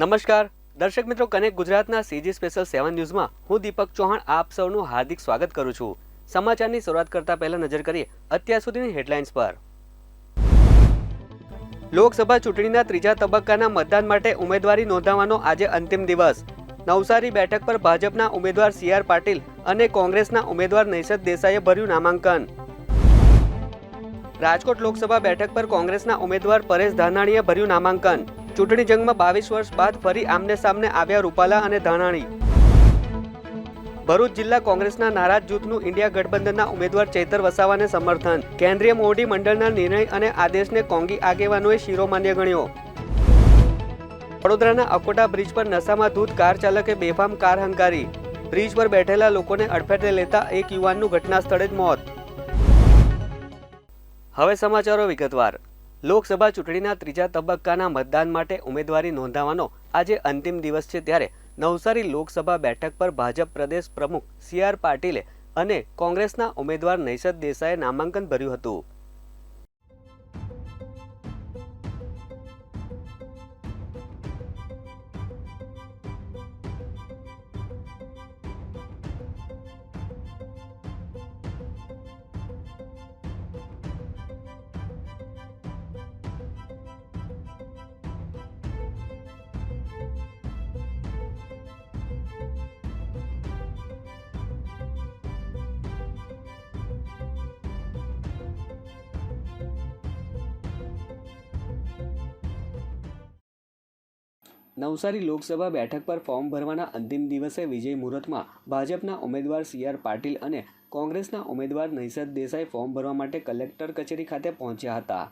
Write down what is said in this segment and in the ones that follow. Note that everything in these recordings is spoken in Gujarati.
નમસ્કાર. દર્શક મિત્રો, કનેક્ટ ગુજરાતના સીજી સ્પેશિયલ સેવન ન્યૂઝમાં હું દીપક ચૌહાણ આપ સૌનું હાર્દિક સ્વાગત કરું છું. સમાચારની શરૂઆત કરતા પહેલા નજર કરીએ અત્યાર સુધીની હેડલાઇન્સ પર. લોકસભા ચૂંટણીના ત્રીજા તબક્કાના મતદાન માટે ઉમેદવારી નોંધાવવાનો આજે અંતિમ દિવસ. નવસારી બેઠક પર ભાજપના ઉમેદવાર સી આર પાટીલ અને કોંગ્રેસના ઉમેદવાર નૈષદ દેસાઈએ ભર્યું નામાંકન. રાજકોટ લોકસભા બેઠક પર કોંગ્રેસના ઉમેદવાર પરેશ ધાનાણીએ ભર્યું નામાંકન. ચૂંટણી જંગમાં બાવીસ વર્ષ બાદ ફરી આમને સામને આવ્યા રૂપાલા અને ધાનાણી. ભરૂચ જિલ્લા કોંગ્રેસના નારાજ જૂથનું ઇન્ડિયા ગઠબંધનના ઉમેદવાર ચૈતર વસાવાને સમર્થન. કેન્દ્રીય મોવડી મંડળના નિર્ણય અને આદેશને કોંગી આગેવાનોએ શિરોમાન્ય ગણ્યો. વડોદરાના અકોટા બ્રિજ પર નશામાં ધૂત કાર ચાલકે બેફામ કાર હંકારી બ્રિજ પર બેઠેલા લોકોને અડફેટે લેતા એક યુવાનનું ઘટના સ્થળે જ મોત. હવે સમાચારો વિગતવાર. લોકસભા ચૂંટણીના ત્રીજા તબક્કાના મતદાન માટે ઉમેદવારી નોંધાવવાનો આજે અંતિમ દિવસ છે ત્યારે નવસારી લોકસભા બેઠક પર ભાજપ પ્રદેશ પ્રમુખ સી આર પાટીલે અને કોંગ્રેસના ઉમેદવાર નૈષદ દેસાઈએ નામાંકન ભર્યું હતું. નવસારી લોકસભા બેઠક પર ફોર્મ ભરવાના અંતિમ દિવસે વિજય મુહૂર્તમાં ભાજપના ઉમેદવાર સી આર પાટીલ અને કોંગ્રેસના ઉમેદવાર નૈસદ દેસાઈ ફોર્મ ભરવા માટે કલેક્ટર કચેરી ખાતે પહોંચ્યા હતા.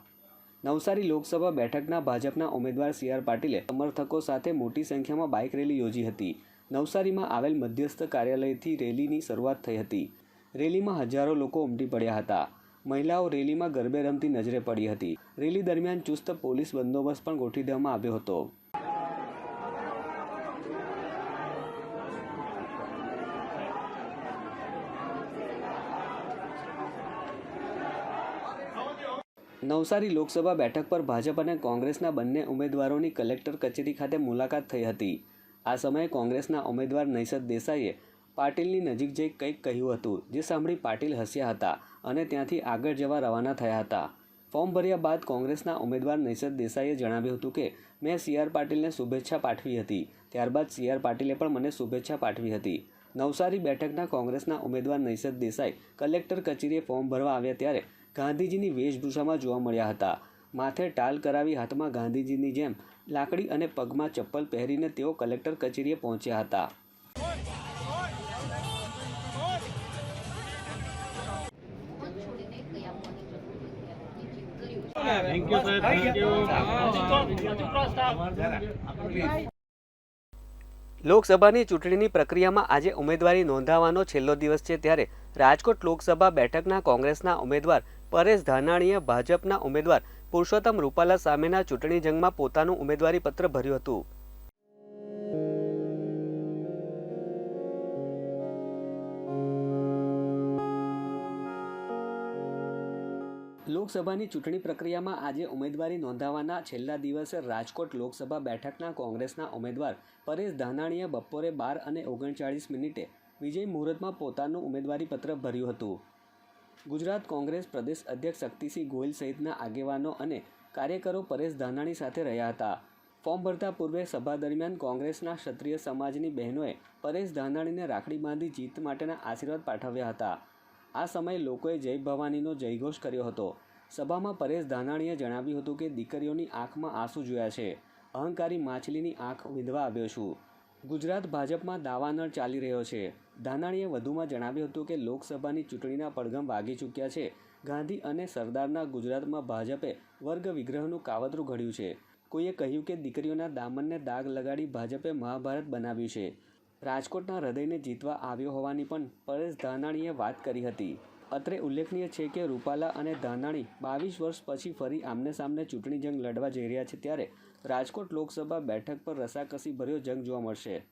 નવસારી લોકસભા બેઠકના ભાજપના ઉમેદવાર સી આર પાટીલે સમર્થકો સાથે મોટી સંખ્યામાં બાઇક રેલી યોજી હતી. નવસારીમાં આવેલ મધ્યસ્થ કાર્યાલયથી રેલીની શરૂઆત થઈ હતી. રેલીમાં હજારો લોકો ઉમટી પડ્યા હતા. મહિલાઓ રેલીમાં ગરબે રમતી નજરે પડી હતી. રેલી દરમિયાન ચુસ્ત પોલીસ બંદોબસ્ત પણ ગોઠવી દેવામાં આવ્યો હતો. નવસારી લોકસભા બેઠક પર ભાજપ અને કોંગ્રેસના બંને ઉમેદવારોની કલેક્ટર કચેરી ખાતે મુલાકાત થઈ હતી. આ સમયે કોંગ્રેસના ઉમેદવાર નૈસદ દેસાઈએ પાટીલની નજીક જઈ કંઈક કહ્યું હતું, જે સાંભળી પાટીલ હસ્યા હતા અને ત્યાંથી આગળ જવા રવાના થયા હતા. ફોર્મ ભર્યા બાદ કોંગ્રેસના ઉમેદવાર નૈસદ દેસાઈએ જણાવ્યું હતું કે, મેં સી આર પાટીલને શુભેચ્છા પાઠવી હતી. ત્યારબાદ સી આર પાટીલે પણ મને શુભેચ્છા પાઠવી હતી. નવસારી બેઠકના કોંગ્રેસના ઉમેદવાર નૈસદ દેસાઈ કલેક્ટર કચેરીએ ફોર્મ ભરવા આવ્યા ત્યારે ગાંધીજીની વેશભૂષામાં જોવા મળ્યા હતા. માથે ટાલ કરાવી હાથમાં ગાંધીજીની જેમ લાકડી અને પગમાં ચપ્પલ પહેરીને તેઓ કલેક્ટર કચેરીએ પહોંચ્યા હતા. લોકસભાની ચૂંટણીની પ્રક્રિયામાં આજે ઉમેદવારી નોંધાવવાનો છેલ્લો દિવસ છે ત્યારે રાજકોટ લોકસભા બેઠકના કોંગ્રેસના ઉમેદવાર પરેશ ધાનાણીએ ભાજપના ઉમેદવાર પુરુષોત્તમ રૂપાલા સામેના ચૂંટણી જંગમાં પોતાનું ઉમેદવારી પત્ર ભર્યું હતું. લોકસભાની ચૂંટણી પ્રક્રિયામાં આજે ઉમેદવારી નોંધાવવાના છેલ્લા દિવસે રાજકોટ લોકસભા બેઠકના કોંગ્રેસના ઉમેદવાર પરેશ ધાનાણીએ બપોરે બાર અને ઓગણચાળીસ મિનિટે વિજય મુહૂર્તમાં પોતાનું ઉમેદવારી પત્ર ભર્યું હતું. ગુજરાત કોંગ્રેસ પ્રદેશ અધ્યક્ષ શક્તિસિંહ ગોયલ સહિતના આગેવાનો અને કાર્યકરો પરેશ ધાનાણી સાથે રહ્યા હતા. ફોર્મ ભરતા પૂર્વે સભા દરમિયાન કોંગ્રેસના ક્ષત્રિય સમાજની બહેનોએ પરેશ ધાનાણીને રાખડી બાંધી જીત માટેના આશીર્વાદ પાઠવ્યા હતા. આ સમયે લોકોએ જય ભવાનીનો જયઘોષ કર્યો હતો. સભામાં પરેશ ધાનાણીએ જણાવ્યું હતું કે દીકરીઓની આંખમાં આંસુ જોયા છે. અહંકારી માછલીની આંખ વિંધવા આવ્યો છું. ગુજરાત ભાજપમાં દાવાનળ ચાલી રહ્યો છે. ધાનાણીએ વધુમાં જણાવ્યું હતું કે લોકસભાની ચૂંટણીના પડઘમ વાગી ચૂક્યા છે. ગાંધી અને સરદારના ગુજરાતમાં ભાજપે વર્ગ વિગ્રહનું કાવતરું ઘડ્યું છે. કોઈએ કહ્યું કે દીકરીઓના દામનને દાગ લગાડી ભાજપે મહાભારત બનાવ્યું છે. રાજકોટના હૃદયને જીતવા આવ્યો હોવાની પણ પરેશ ધાનાણીએ વાત કરી હતી. અત્રે ઉલ્લેખનીય છે કે રૂપાલા અને ધાનાણી બાવીસ વર્ષ પછી ફરી આમને સામને ચૂંટણી જંગ લડવા જઈ રહ્યા છે ત્યારે રાજકોટ લોકસભા બેઠક પર રસાકસી ભર્યો જંગ જોવા મળશે.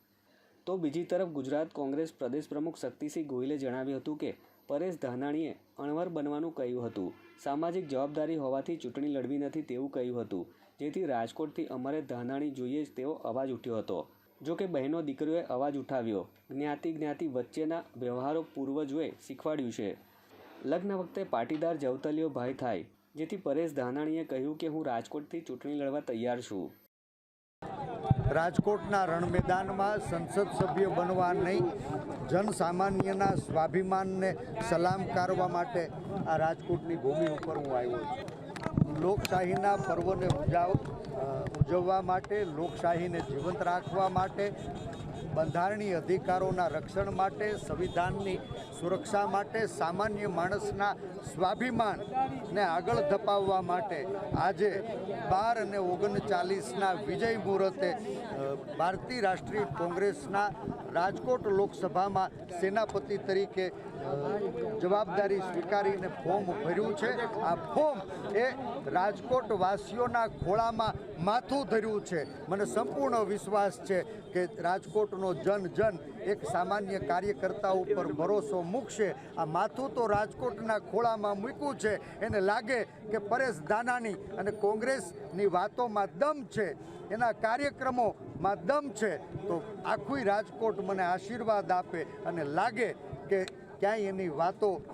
તો બીજી તરફ ગુજરાત કોંગ્રેસ પ્રદેશ પ્રમુખ શક્તિસિંહ ગોહિલે જણાવ્યું હતું કે, પરેશ ધાનાણીએ અણવર બનવાનું કહ્યું હતું. સામાજિક જવાબદારી હોવાથી ચૂંટણી લડવી નથી તેવું કહ્યું હતું. જેથી રાજકોટથી અમારે ધાનાણી જોઈએ જ તેવો અવાજ ઉઠ્યો હતો. જો કે બહેનો દીકરીઓએ અવાજ ઉઠાવ્યો. જ્ઞાતિ જ્ઞાતિ વચ્ચેના વ્યવહારો પૂર્વજોએ શીખવાડ્યું છે. લગ્ન વખતે પાટીદાર જવતલીઓ ભાઈ થાય, જેથી પરેશ ધાનાણીએ કહ્યું કે હું રાજકોટથી ચૂંટણી લડવા તૈયાર છું. રાજકોટના રણ મેદાનમાં સંસદ સભ્ય બનવા નહીં, જનસામાન્યના સ્વાભિમાનને સલામ કરવા માટે આ રાજકોટની ભૂમિ ઉપર હું આવ્યો છું. લોકશાહીના પર્વને ઉજાવ ઉજવવા માટે, લોકશાહીને જીવંત રાખવા માટે, બંધારણીય અધિકારોના રક્ષણ માટે, સંવિધાનની સુરક્ષા માટે સામાન્ય માણસના સ્વાભિમાનને આગળ ધપાવવા માટે આજે બાર અને ઓગણચાલીસના વિજય મુહૂર્તે ભારતીય રાષ્ટ્રીય કોંગ્રેસના રાજકોટ લોકસભામાં સેનાપતિ તરીકે જવાબદારી સ્વીકારીને ફોર્મ ભર્યું છે. આ ફોર્મ એ રાજકોટ વાસીઓના ખોળામાં માથું ધર્યું છે. મને સંપૂર્ણ વિશ્વાસ છે કે રાજકોટનો જન જન એક સામાન્ય કાર્યકર્તા ઉપર ભરોસો મૂકશે. આ માથું તો રાજકોટના ખોળામાં મૂક્યું છે. એને લાગે કે પરેશ દાનાની અને કોંગ્રેસની વાતોમાં દમ છે. એના કાર્યક્રમોમાં દમ છે. તો આખું રાજકોટ મને આશીર્વાદ આપે અને લાગે કે ક્યાંય એની વાતોમાં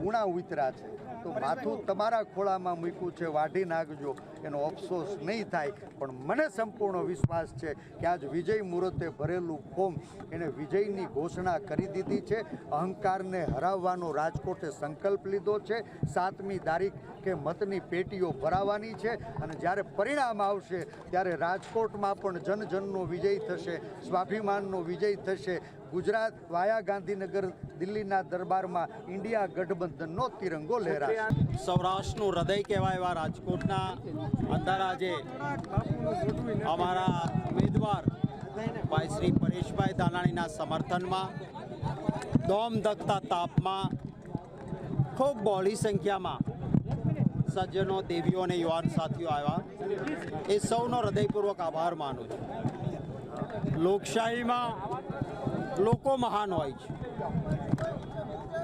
ઉણા ઉતરા છે. તો માથું તમારા ખોળામાં મૂક્યું છે, વાઢી નાખજો. એનો અફસોસ નહીં થાય. પણ મને સંપૂર્ણ વિશ્વાસ છે કે આજ વિજય મુહૂર્તે ભરેલું ફોર્મ એણે વિજયની ઘોષણા કરી દીધી છે. અહંકારને હરાવવાનો રાજકોટે સંકલ્પ લીધો છે. સાતમી તારીખ કે મતની પેટીઓ ભરાવાની છે અને જ્યારે પરિણામ આવશે, ત્યારે રાજકોટમાં પણ જન જનનો વિજય થશે, સ્વાભિમાનનો વિજય થશે. ગુજરાત વાયા ગાંધીનગર દિલ્હીના દરબારમાં ઇન્ડિયા ગઠબંધનનો તિરંગો લહેરા સૌરાષ્ટ્રનું હૃદય કહેવાય એવા રાજકોટના અંદર આજે અમારા ઉમેદવાર ભાઈ શ્રી પરેશભાઈ દાનાણીના સમર્થનમાં દોમ ધકતા તાપમાં ખૂબ બહોળી સંખ્યામાં સજ્જનો, દેવીઓ અને યુવાન સાથીઓ આવ્યા. એ સૌનો હૃદયપૂર્વક આભાર માનું છું. લોકશાહીમાં લોકો મહાન હોય છે.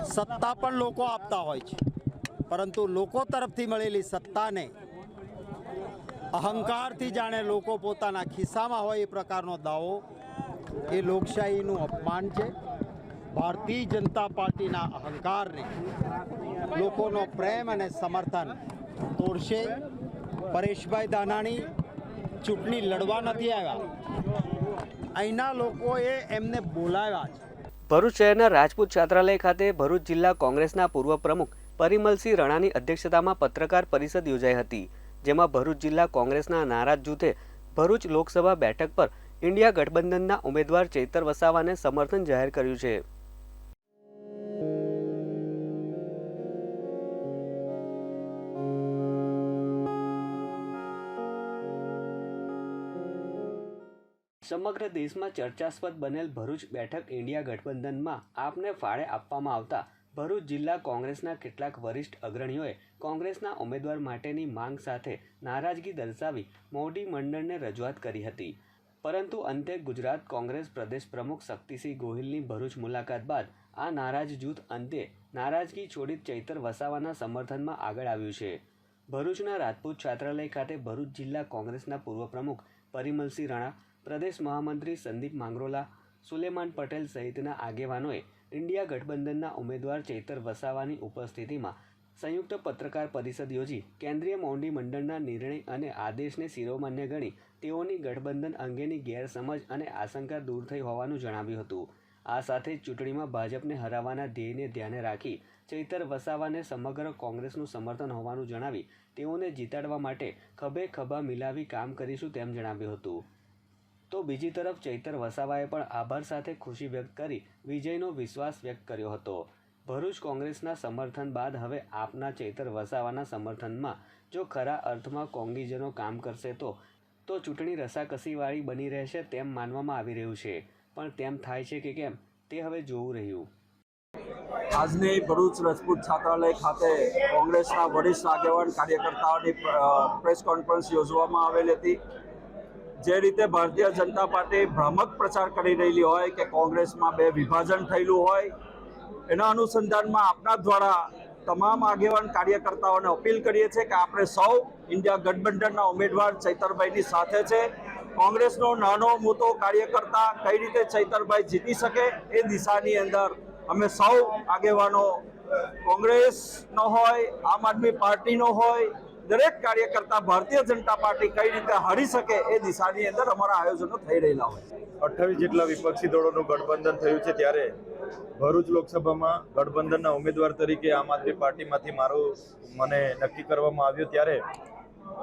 સત્તા પણ લોકો આપતા હોય છે. પરંતુ લોકો તરફથી મળેલી સત્તાને અહંકારથી જાણે લોકો પોતાના ખિસ્સામાં હોય એ પ્રકારનો દાવો એ લોકશાહીનું અપમાન છે. ભારતીય જનતા પાર્ટીના અહંકારને, લોકોનો પ્રેમ અને સમર્થન તોડશે. પરેશભાઈ દાનાણી ચૂંટણી લડવા નથી આવ્યા. અહીંના લોકોએ એમને બોલાવ્યા છે. ભરૂચ શહેરના રાજપૂત છાત્રાલય ખાતે ભરૂચ જિલ્લા કોંગ્રેસના પૂર્વ પ્રમુખ પરિમલસિંહ રણાની અધ્યક્ષતામાં પત્રકાર પરિષદ યોજાઈ હતી, જેમાં ભરૂચ જિલ્લા કોંગ્રેસના નારાજ જૂથે ભરૂચ લોકસભા બેઠક પર ઇન્ડિયા ગઠબંધનના ઉમેદવાર ચેતર વસાવાને સમર્થન જાહેર કર્યું છે. સમગ્ર દેશમાં ચર્ચાસ્પદ બનેલ ભરૂચ બેઠક ઇન્ડિયા ગઠબંધનમાં આપને ફાળે આપવામાં આવતા ભરૂચ જિલ્લા કોંગ્રેસના કેટલાક વરિષ્ઠ અગ્રણીઓએ કોંગ્રેસના ઉમેદવાર માટેની માંગ સાથે નારાજગી દર્શાવી મોવડી મંડળને રજૂઆત કરી હતી. પરંતુ અંતે ગુજરાત કોંગ્રેસ પ્રદેશ પ્રમુખ શક્તિસિંહ ગોહિલની ભરૂચ મુલાકાત બાદ આ નારાજ જૂથ અંતે નારાજગી છોડી ચૈતર વસાવાના સમર્થનમાં આગળ આવ્યું છે. ભરૂચના રાજપૂત છાત્રાલય ખાતે ભરૂચ જિલ્લા કોંગ્રેસના પૂર્વ પ્રમુખ પરિમલસિંહ રાણા પ્રદેશ મહામંત્રી સંદીપ માંગરોલા, સુલેમાન પટેલ સહિતના આગેવાનોએ ઇન્ડિયા ગઠબંધનના ઉમેદવાર ચૈતર વસાવાની ઉપસ્થિતિમાં સંયુક્ત પત્રકાર પરિષદ યોજી કેન્દ્રીય મોવડી મંડળના નિર્ણય અને આદેશને શિરોમાન્ય ગણી તેઓની ગઠબંધન અંગેની ગેરસમજ અને આશંકા દૂર થઈ હોવાનું જણાવ્યું હતું. આ સાથે ચૂંટણીમાં ભાજપને હરાવવાના ધ્યેયને ધ્યાને રાખી ચૈતર વસાવાને સમગ્ર કોંગ્રેસનું સમર્થન હોવાનું જણાવી તેઓને જીતાડવા માટે ખભે ખભા મિલાવી કામ કરીશું તેમ જણાવ્યું હતું. તો બીજી તરફ ચૈતર વસાવાએ પણ આભાર સાથે ખુશી વ્યક્ત કરી વિજયનો વિશ્વાસ વ્યક્ત કર્યો હતો. ભરૂચ કોંગ્રેસના સમર્થન બાદ હવે આપના ચૈતર વસાવાના સમર્થનમાં જો ખરા અર્થમાં કોંગીજનો કામ કરશે તો તો ચૂંટણી રસાકસીવાળી બની રહેશે તેમ માનવામાં આવી રહ્યું છે. પણ તેમ થાય છે કે કેમ? તે હવે જોવું રહ્યું. આજની ભરૂચ રાજપૂત છાત્રાલય ખાતે કોંગ્રેસના વરિષ્ઠ આગેવાન કાર્યકર્તાઓની પ્રેસ કોન્ફરન્સ યોજવામાં આવેલી હતી. જે રીતે ભારતીય જનતા પાર્ટી ભ્રામક પ્રચાર કરી રહેલી હોય કે કોંગ્રેસમાં બે વિભાજન થયેલું હોય, એના અનુસંધાનમાં આપના દ્વારા તમામ આગેવાન કાર્યકર્તાઓને અપીલ કરીએ છીએ કે આપણે સૌ ઇન્ડિયા ગઠબંધનના ઉમેદવાર ચૈતરભાઈની સાથે છે. કોંગ્રેસનો નાનો મોટો કાર્યકર્તા કઈ રીતે ચૈતરભાઈ જીતી શકે એ દિશાની અંદર અમે સૌ આગેવાનો કોંગ્રેસનો હોય, આમ આદમી પાર્ટીનો હોય દરેક કાર્યકર્તા ભારતીય જનતા પાર્ટી કઈ રીતે હારી શકે એ દિશાની અંદર અમારા આયોજનો થઈ રહેલા હોય અઠ્ઠાવીસ જેટલા વિપક્ષી દળોનું ગઠબંધન થયું છે ત્યારે ભરૂચ લોકસભામાં ગઠબંધનના ઉમેદવાર તરીકે આમ આદમી પાર્ટીમાંથી મારું મને નક્કી કરવામાં આવ્યું ત્યારે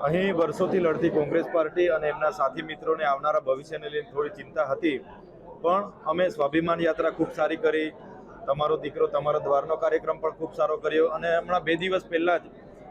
અહીં વર્ષોથી લડતી કોંગ્રેસ પાર્ટી અને એમના સાથી મિત્રોને આવનારા ભવિષ્યને લઈને થોડી ચિંતા હતી. પણ અમે સ્વાભિમાન યાત્રા ખૂબ સારી કરી. તમારો દીકરો તમારા દ્વારનો કાર્યક્રમ પણ ખૂબ સારો કર્યો અને હમણાં બે દિવસ પહેલાં જ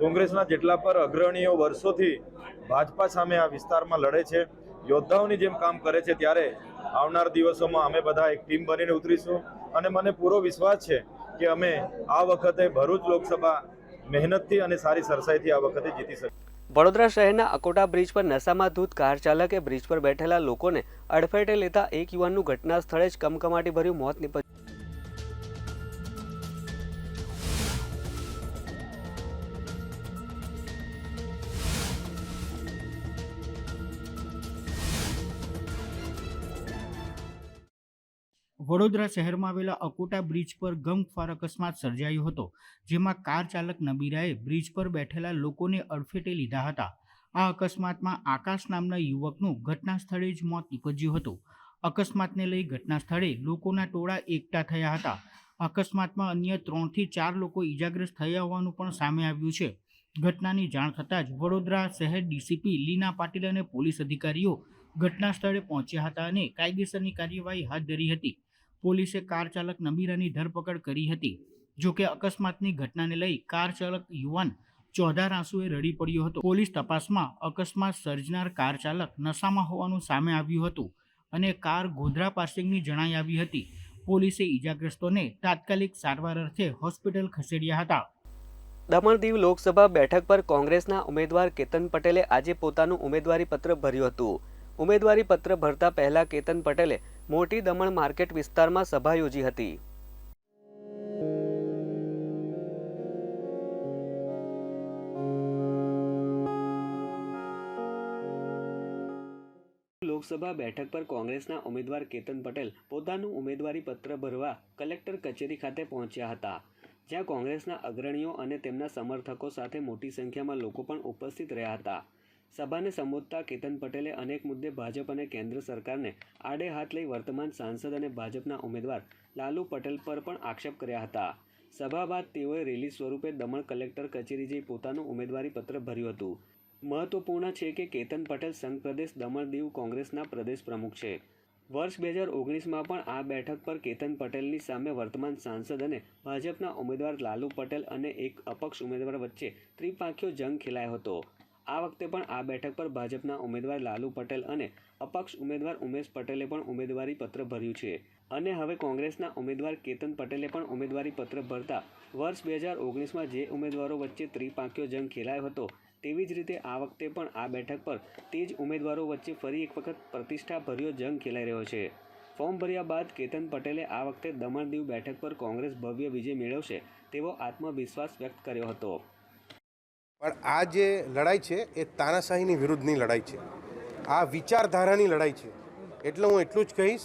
કોંગ્રેસના જેટલા પર અગ્રણીઓ વર્ષોથી ભાજપા સામે આ વિસ્તારમાં લડે છે, યોદ્ધાઓની જેમ કામ કરે છે, ત્યારે આવનાર દિવસોમાં અમે બધા એક ટીમ બનીને ઉતરીશું. અને મને પૂરો વિશ્વાસ છે કે અમે આ વખતે ભરૂચ લોકસભા મહેનતથી અને સારી સરસાઈથી આ વખતે જીતી શકીએ વડોદરા શહેરના અકોટા બ્રિજ પર નશામાં ધૂત કાર ચાલકે બ્રિજ પર બેઠેલા લોકોને અડફેટે લેતા એક યુવાનનું ઘટના સ્થળે જ કમકમાટી ભર્યું મોત નીપજ્યું. વડોદરા શહેરમાં આવેલા અકોટા બ્રિજ પર ગમખ્વાર અકસ્માત સર્જાયો હતો, જેમાં કાર ચાલક નબીરાએ બ્રિજ પર બેઠેલા લોકોને અડફેટે લીધા હતા. આ અકસ્માતમાં આકાશ નામના યુવકનું ઘટના સ્થળે જ મોત નીપજ્યું હતું. અકસ્માતને લઈ ઘટના સ્થળે લોકોના ટોળા એકઠા થયા હતા. અકસ્માતમાં અન્ય ત્રણથી ચાર લોકો ઈજાગ્રસ્ત થયા હોવાનું પણ સામે આવ્યું છે. ઘટનાની જાણ થતાં જ વડોદરા શહેર ડીસીપી લીના પાટીલ અને પોલીસ અધિકારીઓ ઘટના સ્થળે પહોંચ્યા હતા અને કાયદેસરની કાર્યવાહી હાથ ધરી હતી. પોલીસે કાર ચાલક નમીરાની ધરપકડ કરી હતી. જોકે અકસ્માતની ઘટનાને લઈ કાર ચાલક યુવાન ચોધાર આંસુએ રડી પડ્યો હતો. પોલીસ તપાસમાં અકસ્માત સર્જનાર કાર ચાલક નશામાં હોવાનું સામે આવ્યું હતું અને કાર ગોધરા પાસિંગની જણાઈ આવી હતી. પોલીસે ઈજાગ્રસ્તોને તાત્કાલિક સારવાર અર્થે હોસ્પિટલ ખસેડ્યા હતા. દમણ દીવ લોકસભા બેઠક પર કોંગ્રેસના ઉમેદવાર કેતન પટેલે આજે પોતાનું ઉમેદવારી પત્ર ભર્યું હતું. ઉમેદવારી પત્ર ભરતા પહેલા કેતન પટેલે મોટી દમણ માર્કેટ વિસ્તારમાં સભા યોજી હતી. લોકસભા બેઠક પર કોંગ્રેસના ઉમેદવાર કેતન પટેલ પોતાનું ઉમેદવારી પત્ર ભરવા કલેક્ટર કચેરી ખાતે પહોંચ્યા હતા. જ્યાં કોંગ્રેસના અગ્રણીઓ અને તેમના સમર્થકો સાથે મોટી સંખ્યામાં લોકો પણ ઉપસ્થિત રહ્યા હતા. સભાને સંબોધતા કેતન પટેલે અનેક મુદ્દે ભાજપ અને કેન્દ્ર સરકારને આડે હાથ લઈ વર્તમાન સાંસદ અને ભાજપના ઉમેદવાર લાલુ પટેલ પર પણ આક્ષેપ કર્યા હતા. સભા બાદ તેઓએ રેલી સ્વરૂપે દમણ કલેક્ટર કચેરી જઈ પોતાનું ઉમેદવારીપત્ર ભર્યું હતું. મહત્વપૂર્ણ છે કે કેતન પટેલ સંઘ પ્રદેશ દમણ દીવ કોંગ્રેસના પ્રદેશ પ્રમુખ છે. વર્ષ બે હજાર ઓગણીસમાં પણ આ બેઠક પર કેતન પટેલની સામે વર્તમાન સાંસદ અને ભાજપના ઉમેદવાર લાલુ પટેલ અને એક અપક્ષ ઉમેદવાર વચ્ચે ત્રિપાંખ્યો જંગ ખેલાયો હતો. આ વખતે પણ આ બેઠક પર ભાજપના ઉમેદવાર લાલુ પટેલ અને અપક્ષ ઉમેદવાર ઉમેશ પટેલે પણ ઉમેદવારી પત્ર ભર્યું છે. અને હવે કોંગ્રેસના ઉમેદવાર કેતન પટેલે પણ ઉમેદવારી પત્ર ભરતા. વર્ષ બે હજાર ઓગણીસમાં જે ઉમેદવારો વચ્ચે ત્રિપાંખ્યો જંગ ખેલાયો હતો, તેવી જ રીતે આ વખતે પણ આ બેઠક પર તે જ ઉમેદવારો વચ્ચે ફરી એક વખત પ્રતિષ્ઠાભર્યો જંગ ખેલાઈ રહ્યો છે. ફોર્મ ભર્યા બાદ કેતન પટેલે આ વખતે દમણ દીવ બેઠક પર કોંગ્રેસ ભવ્ય વિજય મેળવશે તેવો આત્મવિશ્વાસ વ્યક્ત કર્યો હતો. પણ આ જે લડાઈ છે એ તાનાશાહીની વિરુદ્ધની લડાઈ છે. આ વિચારધારાની લડાઈ છે. એટલે હું એટલું જ કહીશ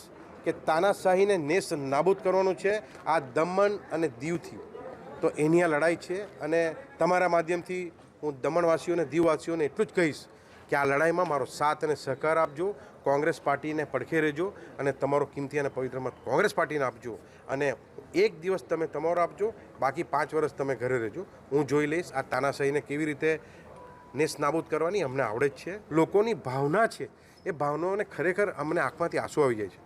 કે તાનાશાહીને નેસ નાબૂદ કરવાનું છે, આ દમણ અને દીવથી. તો એની આ લડાઈ છે અને તમારા માધ્યમથી હું દમણવાસીઓને, દીવવાસીઓને એટલું જ કહીશ કે આ લડાઈમાં મારો સાથ અને સહકાર આપજો, કોંગ્રેસ પાર્ટીને પડખે રહેજો અને તમારો કિંમતી અને પવિત્ર મત કોંગ્રેસ પાર્ટીને આપજો. અને એક દિવસ તમે તમારો આપજો, બાકી પાંચ વર્ષ તમે ઘરે રહેજો. હું જોઈ લઈશ આ તાનાશાહીને કેવી રીતે નેસ નાબૂદ કરવાની, અમને આવડે જ છે. લોકોની ભાવના છે, એ ભાવનાઓને ખરેખર અમને આંખમાંથી આંસુ આવી જાય છે.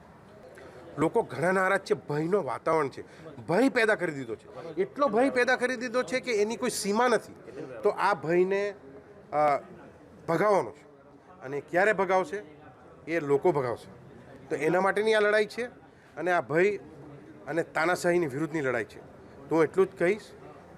લોકો ઘણા નારાજ છે, ભયનો વાતાવરણ છે. ભય પેદા કરી દીધો છે. એટલો ભય પેદા કરી દીધો છે કે એની કોઈ સીમા નથી. તો આ ભયને ભગાવવાનો છે. અને ક્યારે ભગાવશે? એ લોકો ભગાવશે. તો એના માટેની આ લડાઈ છે અને આ ભય અને તાનાશાહીની વિરુદ્ધની લડાઈ છે. તો એટલું જ કહીશ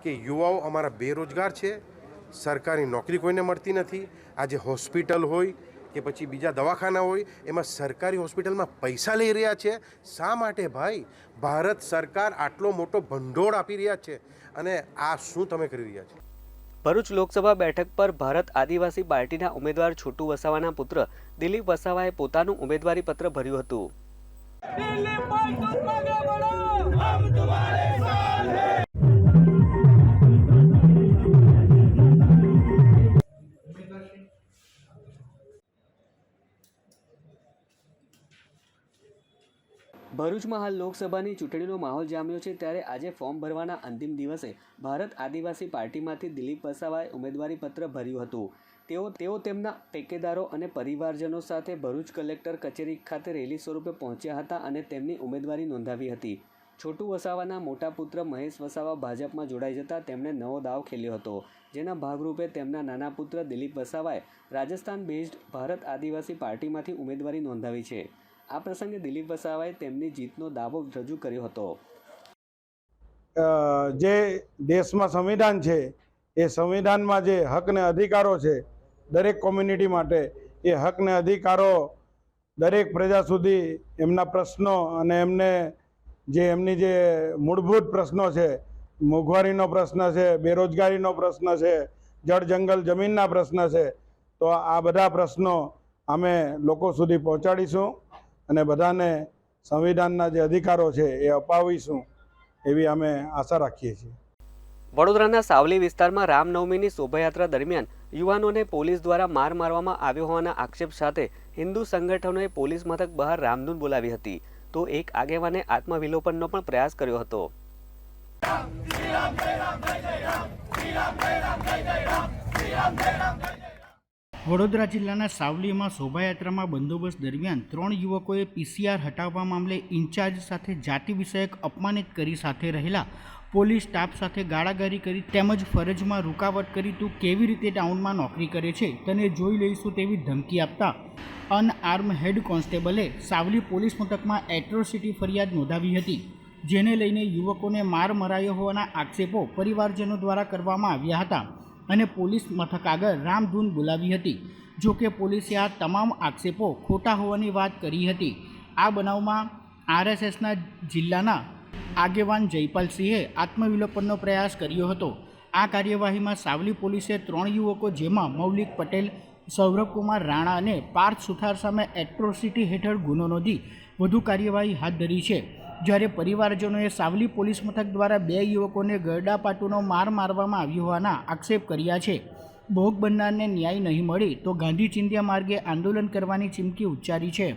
કે યુવાઓ અમારા બેરોજગાર છે. સરકારી નોકરી કોઈને મળતી નથી. આજે હોસ્પિટલ હોય કે પછી બીજા દવાખાના હોય, એમાં સરકારી હોસ્પિટલમાં પૈસા લઈ રહ્યા છે. શા માટે ભાઈ? ભારત સરકાર આટલો મોટો ભંડોળ આપી રહ્યા છે. અને આ શું તમે કરી રહ્યા છો? ભરૂચ લોકસભા બેઠક પર ભારત આદિવાસી પાર્ટીના ઉમેદવાર છોટુ વસાવાના પુત્ર દિલીપ વસાવાએ પોતાનું ઉમેદવારી પત્ર ભર્યું હતું. ભરૂચમાં હાલ લોકસભાની ચૂંટણીનો માહોલ જામ્યો છે ત્યારે આજે ફોર્મ ભરવાના અંતિમ દિવસે ભારત આદિવાસી પાર્ટીમાંથી દિલીપ વસાવાએ ઉમેદવારી પત્ર ભર્યું હતું. તેઓ તેઓ તેમના ટેકેદારો અને પરિવારજનો સાથે ભરૂચ કલેક્ટર કચેરી ખાતે રેલી સ્વરૂપે પહોંચ્યા હતા અને તેમની ઉમેદવારી નોંધાવી હતી. છોટુ વસાવાના મોટા પુત્ર મહેશ વસાવા ભાજપમાં જોડાઈ જતા તેમણે નવો દાવ ખેલ્યો હતો, જેના ભાગરૂપે તેમના નાના પુત્ર દિલીપ વસાવાએ રાજસ્થાન બેઝડ ભારત આદિવાસી પાર્ટીમાંથી ઉમેદવારી નોંધાવી છે. આ પ્રસંગે દિલીપ વસાવાએ તેમની જીતનો દાવો રજૂ કર્યો હતો. જે દેશમાં સંવિધાન છે, એ સંવિધાનમાં જે હક ને અધિકારો છે, દરેક કોમ્યુનિટી માટે એ હક ને અધિકારો દરેક પ્રજા સુધી એમના પ્રશ્નો અને એમને જે એમની જે મૂળભૂત પ્રશ્નો છે, મોંઘવારીનો પ્રશ્ન છે, બેરોજગારીનો પ્રશ્ન છે, જળ જંગલ જમીનના પ્રશ્ન છે, તો આ બધા પ્રશ્નો અમે લોકો સુધી પહોંચાડીશું. અને બધાને સંવિધાનના જે અધિકારો છે એ અપાવીશું એવી અમે આશા રાખીએ છીએ. વડોદરાના સાવલી વિસ્તારમાં રામનવમીની શોભાયાત્રા દરમિયાન યુવાનોને પોલીસ દ્વારા માર મારવામાં આવ્યો હોવાના આક્ષેપ સાથે હિન્દુ સંગઠનોએ પોલીસ મથક બહાર રામધૂન બોલાવી હતી. તો એક આગેવાને આત્મવિલોપનનો પણ પ્રયાસ કર્યો હતો. વડોદરા જિલ્લાના સાવલીમાં શોભાયાત્રામાં બંદોબસ્ત દરમિયાન ત્રણ યુવકોએ પીસીઆર હટાવવા મામલે ઇન્ચાર્જ સાથે જાતિ વિષયક અપમાનિત કરી સાથે રહેલા પોલીસ સ્ટાફ સાથે ગાળાગારી કરી તેમજ ફરજમાં રૂકાવટ કરી તું કેવી રીતે ટાઉનમાં નોકરી કરે છે તને જોઈ લઈશું તેવી ધમકી આપતા અનઆર્મ હેડ કોન્સ્ટેબલે સાવલી પોલીસ મથકમાં એટ્રોસિટી ફરિયાદ નોંધાવી હતી, જેને લઈને યુવકોને માર મરાયો હોવાના આક્ષેપો પરિવારજનો દ્વારા કરવામાં આવ્યા હતા. અને પોલીસ મથક આગળ રામધૂન બોલાવી હતી. જો કે પોલીસે આ તમામ આક્ષેપો ખોટા હોવાની વાત કરી હતી. આ બનાવમાં આરએસએસના જિલ્લાના આગેવાન જયપાલસિંહે આત્મવિલોપનનો પ્રયાસ કર્યો હતો. આ કાર્યવાહીમાં સાવલી પોલીસે ત્રણ યુવકો જેમાં મૌલિક પટેલ, સૌરભકુમાર રાણા અને પાર્થ સુથાર સામે એટ્રોસિટી હેઠળ ગુનો નોંધી વધુ કાર્યવાહી હાથ ધરી છે. જ્યારે પરિવારજનોએ સાવલી પોલીસ મથક દ્વારા બે યુવકોને ગરડાપાટુનો માર મારવામાં આવ્યો હોવાના આક્ષેપ કર્યા છે. ભોગ બનનારને ન્યાય નહીં મળે તો ગાંધી ચિંધ્યા માર્ગે આંદોલન કરવાની ચીમકી ઉચ્ચારી છે.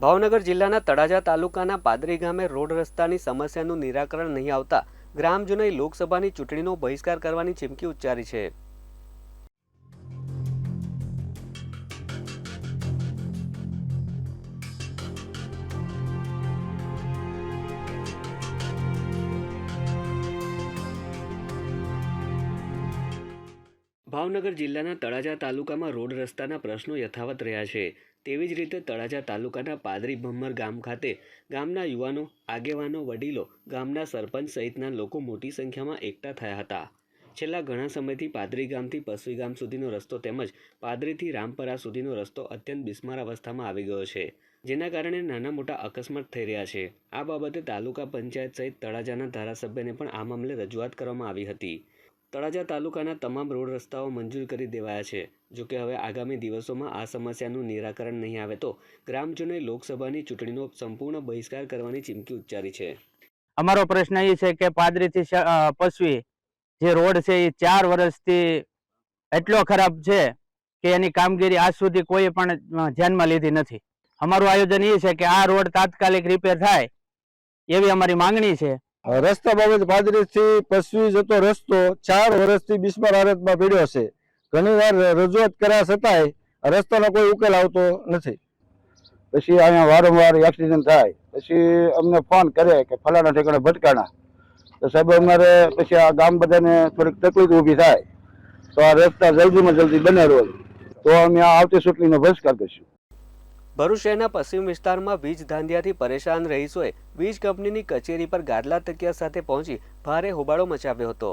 ભાવનગર જિલ્લાના તળાજા તાલુકાના પાદરી ગામે રોડ રસ્તાની સમસ્યાનું નિરાકરણ નહીં આવતા ગ્રામજનોએ લોકસભાની ચૂંટણીનો બહિષ્કાર કરવાની ચીમકી ઉચ્ચારી છે. ભાવનગર જિલ્લાના તળાજા તાલુકામાં રોડ રસ્તાના પ્રશ્નો યથાવત રહ્યા છે. તેવી જ રીતે તળાજા તાલુકાના પાદરી ભમ્મર ગામ ખાતે ગામના યુવાનો, આગેવાનો, વડીલો, ગામના સરપંચ સહિતના લોકો મોટી સંખ્યામાં એકઠા થયા હતા. છેલ્લા ઘણા સમયથી પાદરી ગામથી પસવી ગામ સુધીનો રસ્તો તેમજ પાદરીથી રામપરા સુધીનો રસ્તો અત્યંત બિસ્માર અવસ્થામાં આવી ગયો છે, જેના કારણે નાના મોટા અકસ્માત થઈ રહ્યા છે. આ બાબતે તાલુકા પંચાયત સહિત તળાજાના ધારાસભ્યને પણ આ મામલે રજૂઆત કરવામાં આવી હતી. તળાજા તાલુકાના તમામ રોડ રસ્તાઓ મંજૂર કરી દેવાયા છે. જોકે હવે આગામી દિવસોમાં આ સમસ્યાનું નિરાકરણ નહીં આવે તો ગ્રામજનોએ લોકસભાની ચૂંટણીનો સંપૂર્ણ બહિષ્કાર કરવાની ચીમકી ઉચ્ચારી છે. અમારો પ્રશ્ન એ છે કે પાદરીથી પશ્વી જે રોડ છે એ ચાર વર્ષથી એટલો ખરાબ છે કે એની કામગીરી આજ સુધી કોઈ પણ ધ્યાનમાં લીધી નથી. અમારું આયોજન એ છે કે આ રોડ તાત્કાલિક રિપેર થાય એવી અમારી માંગણી છે. રસ્તા બાબત પાદરીથી પસવી જતો રસ્તો ચાર વર્ષથી બિસ્માર હાલતમાં પીડ્યો છે. ઘણી વાર રજૂઆત કર્યા છતાંય રસ્તાનો કોઈ ઉકેલ આવતો નથી. પછી અહીંયા વારંવાર એક્સિડન્ટ થાય. પછી અમને ફોન કરે કે ફલાણા ઠેકાણે ભટકાણા. તો સાહેબ, અમારે પછી આ ગામ બધાને થોડીક તકલીફ ઊભી થાય. તો આ રસ્તા જલ્દીમાં જલ્દી બને રોજ. તો અમે આ આવતી ચૂંટણીનો બહિષ્કાર કરીશું. ભરૂચ શહેરના પશ્ચિમ વિસ્તારમાં વીજ ધાંધિયાથી પરેશાન રહીશોએ વીજ કંપનીની કચેરી પર ગાદલા તકિયા સાથે પહોંચી ભારે હોબાળો મચાવ્યો હતો.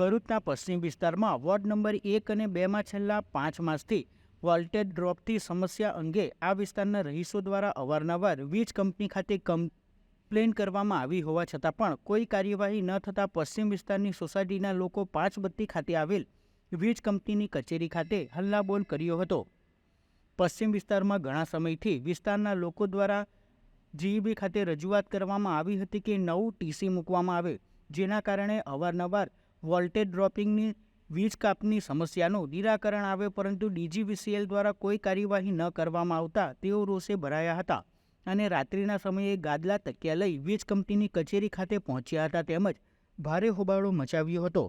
ભરૂચના પશ્ચિમ વિસ્તારમાં વોર્ડ નંબર એક અને બેમાં છેલ્લા પાંચ માસથી વોલ્ટેજ ડ્રોપથી સમસ્યા અંગે આ વિસ્તારના રહીશો દ્વારા અવારનવાર વીજ કંપની ખાતે કમ્પ્લેન કરવામાં આવી હોવા છતાં પણ કોઈ કાર્યવાહી ન થતાં પશ્ચિમ વિસ્તારની સોસાયટીના લોકો પાંચ બત્તી ખાતે આવેલ વીજ કંપનીની કચેરી ખાતે હલ્લાબોલ કર્યો હતો. પશ્ચિમ વિસ્તારમાં ઘણા સમયથી વિસ્તારના લોકો દ્વારા જીઈબી ખાતે રજૂઆત કરવામાં આવી હતી કે નવું ટીસી મૂકવામાં આવે, જેના કારણે અવારનવાર વોલ્ટેજ ડ્રોપિંગની વીજ કાપની સમસ્યાનું નિરાકરણ આવે પરંતુ ડીજીવીસીએલ દ્વારા કોઈ કાર્યવાહી ન કરવામાં આવતા તેઓ રોષે ભરાયા હતા અને રાત્રિના સમયે ગાદલા તકિયા લઈ વીજ કંપનીની કચેરી ખાતે પહોંચ્યા હતા તેમજ ભારે હોબાળો મચાવ્યો હતો.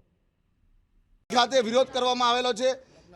ખાતે વિરોધ કરવામાં આવેલો છે.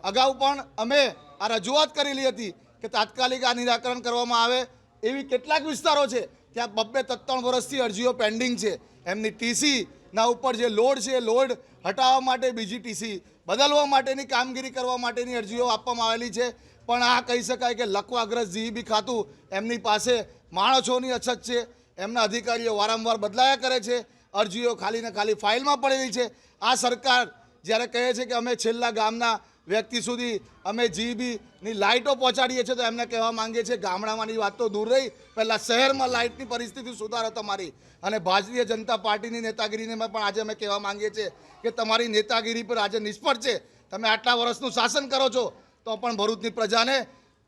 અગાઉ પણ અમે આ રજૂઆત કરેલી હતી કે તાત્કાલિક આ નિરાકરણ કરવામાં આવે એવી કેટલાક વિસ્તારો છે. ત્યાં બબ્બે ત્રણ વર્ષથી અરજીઓ પેન્ડિંગ છે. એમની ટીસી ના, ઉપર જે લોડ છે, લોડ હટાવવા માટે બીજીટીસી બદલવા માટેની કામગીરી કરવા માટેની અરજીઓ આપવામાં આવેલી છે. પણ આ કહી શકાય કે લકવાગ્રસ્ત જીઈબી ખાતું એમની પાસે માણસોની અછત છે. એમના અધિકારીઓ વારંવાર બદલાયા કરે છે. અરજીઓ ખાલી ને ખાલી ફાઇલમાં પડેલી છે. આ સરકાર જ્યારે કહે છે કે અમે છેલ્લા ગામના વ્યક્તિ સુધી અમે જીબીની લાઇટો પહોંચાડીએ છીએ તો એમને કહેવા માંગીએ છીએ ગામડામાંની વાત તો દૂર રહી. પહેલાં શહેરમાં લાઇટની પરિસ્થિતિ સુધારો તમારી. અને ભારતીય જનતા પાર્ટીની નેતાગીરીને પણ આજે અમે કહેવા માંગીએ છીએ કે તમારી નેતાગીરી પર આજે નિષ્ફળ છે. તમે આટલા વર્ષનું શાસન કરો છો તો પણ ભરૂચની પ્રજાને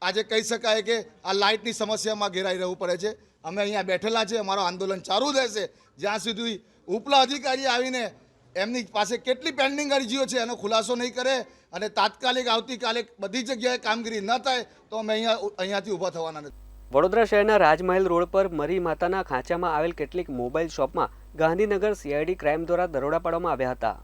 આજે કહી શકાય કે આ લાઇટની સમસ્યામાં ઘેરાઈ રહેવું પડે છે. અમે અહીંયા બેઠેલા છે અમારો આંદોલન ચાલુ રહેશે. જ્યાં સુધી ઉપલા અધિકારી આવીને એમની પાસે કેટલી પેન્ડિંગ અરજીઓ છે એનો ખુલાસો નહીં કરે અને તાત્કાલિક આવતીકાલે બધી જગ્યાએ કામગીરી ન થાય તો અમે અહીંયા અહીંયાથી ઊભા થવાના નથી. વડોદરા શહેરના રાજમહેલ રોડ પર મરી માતાના ખાંચામાં આવેલ કેટલીક મોબાઈલ શોપમાં ગાંધીનગર સીઆઈડી ક્રાઇમ દ્વારા દરોડા પાડવામાં આવ્યા હતા.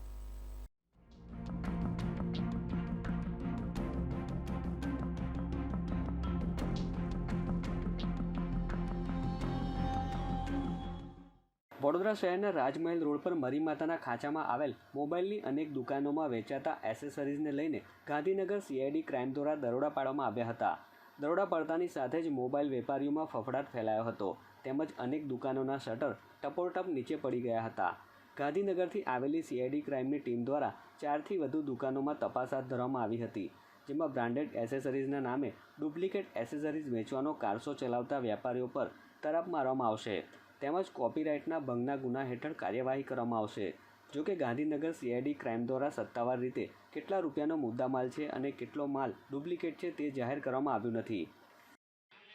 વડોદરા શહેરના રાજમહેલ રોડ પર મરી માતાના ખાંચામાં આવેલ મોબાઈલની અનેક દુકાનોમાં વેચાતા એસેસરીઝને લઈને ગાંધીનગર સીઆઈડી ક્રાઇમ દ્વારા દરોડા પાડવામાં આવ્યા હતા. દરોડા પડતાની સાથે જ મોબાઈલ વેપારીઓમાં ફફડાટ ફેલાયો હતો. તેમજ અનેક દુકાનોના શટર ટપોટપ નીચે પડી ગયા હતા. ગાંધીનગરથી આવેલી સીઆઈડી ક્રાઇમની ટીમ દ્વારા ચારથી વધુ દુકાનોમાં તપાસ હાથ ધરવામાં આવી હતી, જેમાં બ્રાન્ડેડ એસેસરીઝના નામે ડુપ્લિકેટ એસેસરીઝ વેચવાનો કારસો ચલાવતા વેપારીઓ પર તરફ મારવામાં આવશે. તેમજ કોપીરાઇટના ભંગના ગુના હેઠળ કાર્યવાહી કરવામાં આવશે. જો કે ગાંધીનગર સીઆઈડી ક્રાઇમ દ્વારા સત્તાવાર રીતે કેટલા રૂપિયાનો મુદ્દામાલ છે અને કેટલો માલ ડુપ્લિકેટ છે તે જાહેર કરવામાં આવ્યું નથી.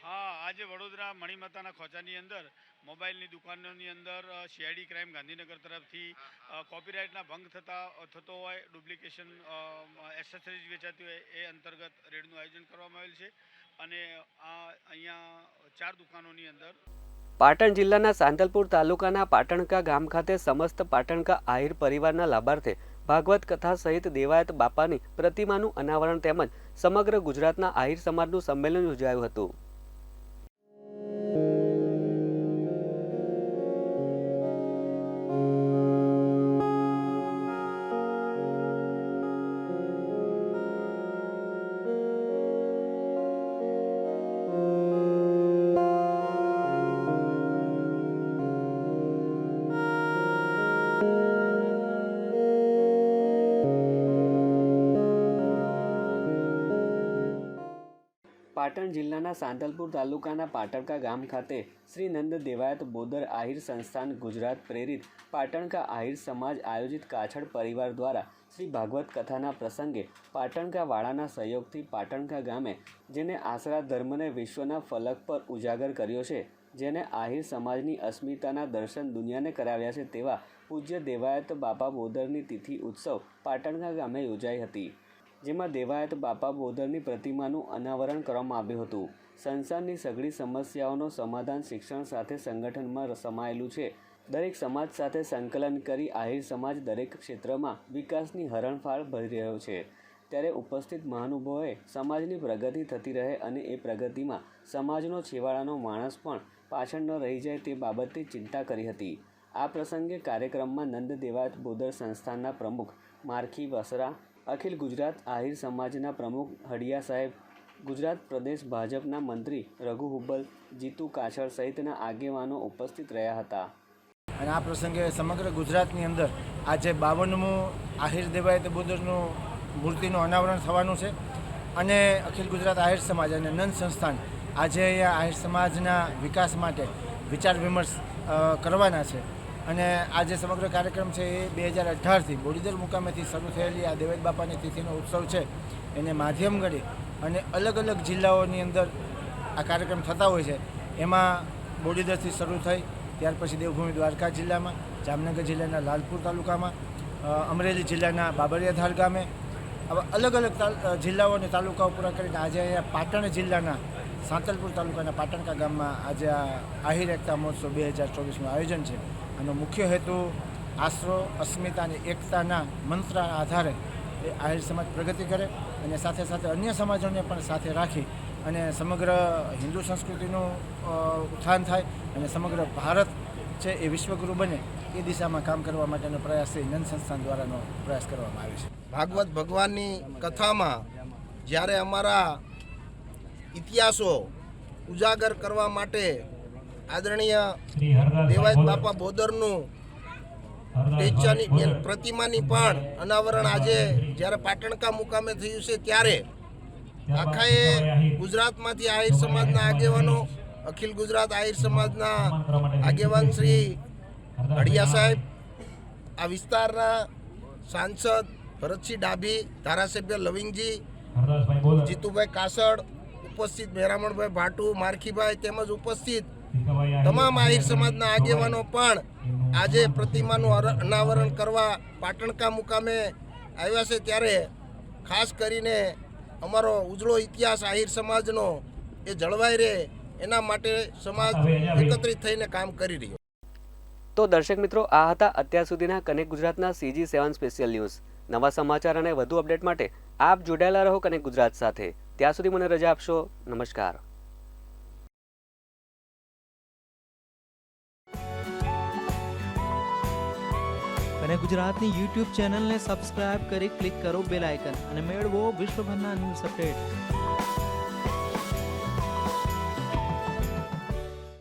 હા, આજે વડોદરા મણિમાતાના ખોચાની અંદર, મોબાઈલની દુકાનોની અંદર સીઆઈડી ક્રાઇમ ગાંધીનગર તરફથી કોપીરાઇટના ભંગ થતા થતો હોય, ડુપ્લિકેશન એસેસરીઝ વેચાતી હોય, એ અંતર્ગત રેડનું આયોજન કરવામાં આવેલ છે. અને આ અહીંયા ચાર દુકાનોની અંદર પાટણ જિલ્લાના સાંતલપુર તાલુકાના પાટણકા ગામ ખાતે સમસ્ત પાટણકા આહિર પરિવારના લાભાર્થે ભાગવત કથા સહિત દેવાયત બાપાની પ્રતિમાનું અનાવરણ તેમજ સમગ્ર ગુજરાતના આહિર સમાજનું સંમેલન યોજાયું હતું. પાટણ જિલ્લાના સાંતલપુર તાલુકાના પાટણકા ગામ ખાતે શ્રી નંદ દેવાયત બોદર આહિર સંસ્થાન ગુજરાત પ્રેરિત પાટણકા આહિર સમાજ આયોજિત કાછડ પરિવાર દ્વારા શ્રી ભાગવત કથાના પ્રસંગે પાટણકા વાળાના સહયોગથી પાટણકા ગામે, જેને આશરા ધર્મને વિશ્વના ફલક પર ઉજાગર કર્યો છે, જેને આહિર સમાજની અસ્મિતાના દર્શન દુનિયાને કરાવ્યા છે તેવા પૂજ્ય દેવાયત બાપા બોદરની તિથિ ઉત્સવ પાટણકા ગામે યોજાઈ હતી. જેમાં દેવાયત બાપા બોધરની પ્રતિમાનું અનાવરણ કરવામાં આવ્યું હતું. સંસારની સઘળી સમસ્યાઓનો સમાધાન શિક્ષણ સાથે સંગઠનમાં સમાયેલું છે. દરેક સમાજ સાથે સંકલન કરી આહિર સમાજ દરેક ક્ષેત્રમાં વિકાસની હરણફાળ ભરી રહ્યો છે. ત્યારે ઉપસ્થિત મહાનુભાવોએ સમાજની પ્રગતિ થતી રહે અને એ પ્રગતિમાં સમાજનો છેવાડાનો માણસ પણ પાછળ ન રહી જાય તે બાબતે ચિંતા કરી હતી. આ પ્રસંગે કાર્યક્રમમાં નંદ દેવાયત બોદર સંસ્થાનના પ્રમુખ મારખી વસરા અખિલ ગુજરાત આહિર સમાજના પ્રમુખ હડિયા સાહેબ, ગુજરાત પ્રદેશ ભાજપના મંત્રી રઘુ હુબ્બલ, જીતુ કાછળ સહિતના આગેવાનો ઉપસ્થિત રહ્યા હતા. અને આ પ્રસંગે સમગ્ર ગુજરાતની અંદર આજે બાવનમું આહિર દેવાયત બુદ્ધનું મૂર્તિનું અનાવરણ થવાનું છે. અને અખિલ ગુજરાત આહિર સમાજ અને નંદ સંસ્થાન આજે અહીંયા આહિર સમાજના વિકાસ માટે વિચાર વિમર્શ કરવાના છે. અને આ જે સમગ્ર કાર્યક્રમ છે એ બે હજાર અઢારથી બોડીદર મુકામેથી શરૂ થયેલી આ દેવેદ બાપાની તિથિનો ઉત્સવ છે. એને માધ્યમ ગણી અને અલગ અલગ જિલ્લાઓની અંદર આ કાર્યક્રમ થતા હોય છે. એમાં બોડીદરથી શરૂ થઈ, ત્યાર પછી દેવભૂમિ દ્વારકા જિલ્લામાં, જામનગર જિલ્લાના લાલપુર તાલુકામાં અમરેલી જિલ્લાના બાબરિયાધાર ગામે, આવા અલગ અલગ જિલ્લાઓ અને તાલુકાઓ પૂરા કરીને આજે અહીંયા પાટણ જિલ્લાના સાંતલપુર તાલુકાના પાટણકા ગામમાં આજે આ આહિર એકતા મહોત્સવ બે હજાર ચોવીસનું આયોજન છે. આનો મુખ્ય હેતુ આશરો, અસ્મિતા અને એકતાના મંત્રના આધારે એ આહિર સમાજ પ્રગતિ કરે અને સાથે સાથે અન્ય સમાજોને પણ સાથે રાખી અને સમગ્ર હિન્દુ સંસ્કૃતિનું ઉત્થાન થાય અને સમગ્ર ભારત છે એ વિશ્વગુરુ બને એ દિશામાં કામ કરવા માટેનો પ્રયાસ એ નંદ સંસ્થાન દ્વારાનો પ્રયાસ કરવામાં આવે છે. ભાગવત ભગવાનની કથામાં જ્યારે અમારા ઇતિહાસો ઉજાગર કરવા માટે આદરણીય દેવાયત બાપા બોદરનું સ્ટેચ્યુની પ્રતિમાની પણ અનાવરણ આજે જ્યારે પાટણકા મુકામે થયું છે ત્યારે આખાએ ગુજરાતમાંથી આહિર સમાજના આગેવાનો અખિલ ગુજરાત આહિર સમાજના આગેવાન શ્રી અડિયા સાહેબ આ વિસ્તારના સાંસદ ભરતસિંહ ડાભી ધારાસભ્ય લવિંગજી જીતુભાઈ કાસડ ઉપસ્થિત મેરામણભાઈ ભાટુ મારખીભાઈ તેમજ ઉપસ્થિત તમામ આહિર સમાજના આગેવાનો પણ આજે પ્રતિમાનું અનાવરણ કરવા પાટણકા મુકામે આવ્યા છે. ત્યારે ખાસ કરીને અમારો ઉજળો ઇતિહાસ આહિર સમાજનો એ જળવાઈ રહે એના માટે સમાજ એકત્રિત થઈને કામ કરી રહ્યો. તો દર્શક મિત્રો આ હતા અત્યાર સુધીના કનેક્ટ ગુજરાતના સીજી સેવન સ્પેશિયલ ન્યૂઝ નવા સમાચાર અને વધુ અપડેટ માટે આપ જોડાયેલા રહો કનેક્ટ ગુજરાત સાથે. ત્યાં સુધી મને રજા આપશો. નમસ્કાર. અને ગુજરાતની યુટ્યુબ ચેનલને સબસ્ક્રાઇબ કરી ક્લિક કરો બેલ આઇકન અને મેળવો વિશ્વભરના ન્યૂઝ અપડેટ